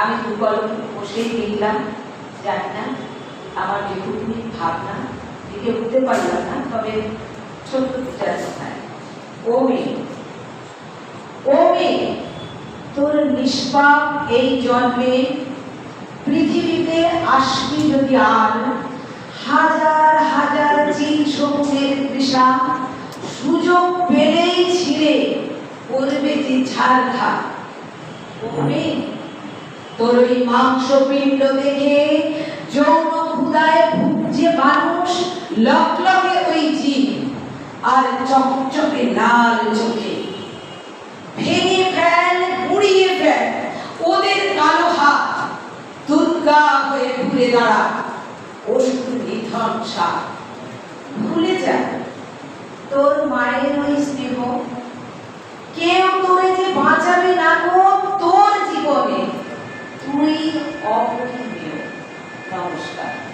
আমি দুকলম বসেই দেখলাম, জানি না, আমার যেটুকুনি ভাবনা লিখে উঠতে পারলাম না, তবে ছোট্ট বিচার কথায়, ও মেয়ে ও মেয়ে, তোর নিষ্পাপ এই জন্মে পৃথিবীতে আসবি যদি আর, হাজার হাজার চিল সমুদ্রের তৃষা, সুযোগ পেলেই ছিঁড়ে করবে যে ঝাড় খা ও মেয়ে তোর ওই মাংসপিণ্ড দেখে যৌন ক্ষুদায় ভুগছে মানুষ লকলকে ওই জীব আর চকচকে লাল চোখে। ভেঙে ফেল, পুড়িয়ে ফেল, ওদের কালো হাত দুর্গা হয়ে ঘুরে দাঁড়া, অসুর নিধন সাপ। ভুলে যা, তোর মায়ের obra primeiro. Vamos, Pai.